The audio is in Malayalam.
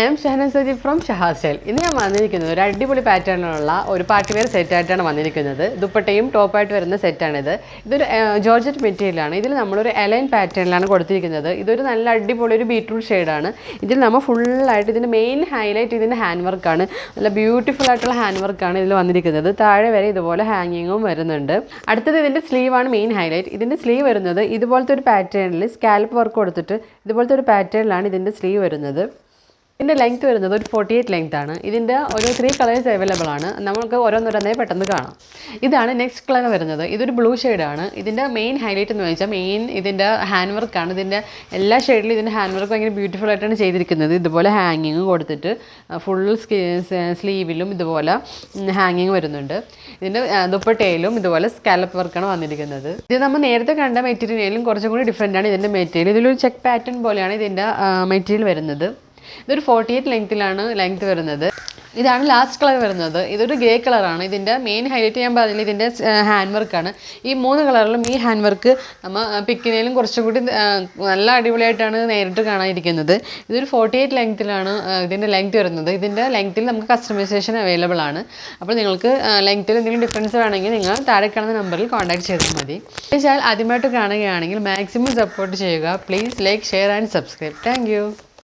I'm Shahana Sajeev from Shahas style ഇന്ന് ഞാൻ വന്നിരിക്കുന്നത് ഒരു അടിപൊളി പാറ്റേണിലുള്ള ഒരു പാർട്ടി വെയർ സെറ്റായിട്ടാണ് വന്നിരിക്കുന്നത്. ദുപ്പട്ടയും ടോപ്പായിട്ട് വരുന്ന സെറ്റാണിത് ഇതൊരു ജോർജറ്റ് മെറ്റീരിയലാണ് ഇതിൽ നമ്മളൊരു എലൈൻ പാറ്റേണിലാണ് കൊടുത്തിരിക്കുന്നത്. ഇതൊരു നല്ല അടിപൊളി ഒരു ബീട്രൂട്ട് ഷെയ്ഡാണ് ഇതിൽ നമ്മൾ ഫുള്ളായിട്ട് ഇതിന്റെ മെയിൻ ഹൈലൈറ്റ് ഇതിന്റെ ഹാൻഡ് വർക്കാണ് നല്ല ബ്യൂട്ടിഫുൾ ആയിട്ടുള്ള ഹാൻഡ് വർക്കാണ് ഇതിൽ വന്നിരിക്കുന്നത്. താഴെ വരെ ഇതുപോലെ ഹാങ്ങിങ്ങും വരുന്നുണ്ട്. അടുത്തത് ഇതിന്റെ സ്ലീവാണ് മെയിൻ ഹൈലൈറ്റ് ഇതിന്റെ സ്ലീവ് വരുന്നത് ഇതുപോലത്തെ ഒരു പാറ്റേണിൽ സ്കാൽപ്പ് വർക്ക് കൊടുത്തിട്ട് ഇതുപോലത്തെ ഒരു പാറ്റേണിലാണ് ഇതിന്റെ സ്ലീവ് വരുന്നത്. ഇതിന്റെ ലെങ്ത് വരുന്നത് ഒരു ഫോർട്ടി എയ്റ്റ് ലെങ്ത് ആണ്. ഇതിന്റെ ഒരു ത്രീ കളേഴ്സ് അവൈലബിൾ ആണ്. നമുക്ക് ഓരോന്നോരോന്നേ പെട്ടെന്ന് കാണാം. ഇതാണ് നെക്സ്റ്റ് കളർ വരുന്നത്. ഇതൊരു ബ്ലൂ ആണ്. ഇതിന്റെ മെയിൻ ഹൈലൈറ്റ് എന്ന് വെച്ചാൽ മെയിൻ ഇതിന്റെ ഹാൻഡ് വർക്കാണ് ഇതിന്റെ എല്ലാ ഷെയ്ഡിലും ഇതിന്റെ ഹാൻഡ് വർക്ക് ഭയങ്കര ബ്യൂട്ടിഫുൾ ആയിട്ടാണ് ചെയ്തിരിക്കുന്നത്. ഇതുപോലെ ഹാങ്ങിങ് കൊടുത്തിട്ട് ഫുൾ സ്ലീവിലും ഇതുപോലെ ഹാങ്ങിങ് വരുന്നുണ്ട്. ഇതിന്റെ ദുപ്പട്ടയിലും ഇതുപോലെ സ്കാലപ്പ് വർക്കാണ് വന്നിരിക്കുന്നത്. ഇത് നമ്മൾ നേരത്തെ കണ്ട മെറ്റീരിയലും കുറച്ചും കൂടി ഡിഫറെന്റ് ആണ് ഇതിന്റെ മെറ്റീരിയൽ ഇതിലൊരു ചെക്ക് പാറ്റേൺ പോലെയാണ് ഇതിന്റെ മെറ്റീരിയൽ വരുന്നത്. ഇതൊരു ഫോർട്ടി എയ്റ്റ് ലെങ്ത്തിലാണ് ലെങ്ത് വരുന്നത്. ഇതാണ് ലാസ്റ്റ് കളർ വരുന്നത്. ഇതൊരു ഗ്രേ കളറാണ് ഇതിന്റെ മെയിൻ ഹൈലൈറ്റ് ചെയ്യാൻ പറഞ്ഞില്ല ഇതിന്റെ ഹാൻഡ് വർക്കാണ് ഈ മൂന്ന് കളറിലും ഈ ഹാൻഡ് വർക്ക് നമ്മൾ പിക്കിനേലും കുറച്ചും കൂടി നല്ല അടിപൊളിയായിട്ടാണ് നേരിട്ട് കാണാനിരിക്കുന്നത്. ഇതൊരു ഫോർട്ടി എയ്റ്റ് ലെങ്ത്തിലാണ് ഇതിന്റെ ലെങ്ത് വരുന്നത്. ഇതിന്റെ ലെങ്ത്തിൽ നമുക്ക് കസ്റ്റമൈസേഷൻ അവൈലബിൾ ആണ്. അപ്പോൾ നിങ്ങൾക്ക് ലെങ്ത്തിൽ എന്തെങ്കിലും ഡിഫറൻസ് വേണമെങ്കിൽ നിങ്ങൾ താഴെ കാണുന്ന നമ്പറിൽ കോൺടാക്ട് ചെയ്താൽ മതി. എന്നുവെച്ചാൽ ആദ്യമായിട്ട് കാണുകയാണെങ്കിൽ മാക്സിമം സപ്പോർട്ട് ചെയ്യുക. Please like share and subscribe thank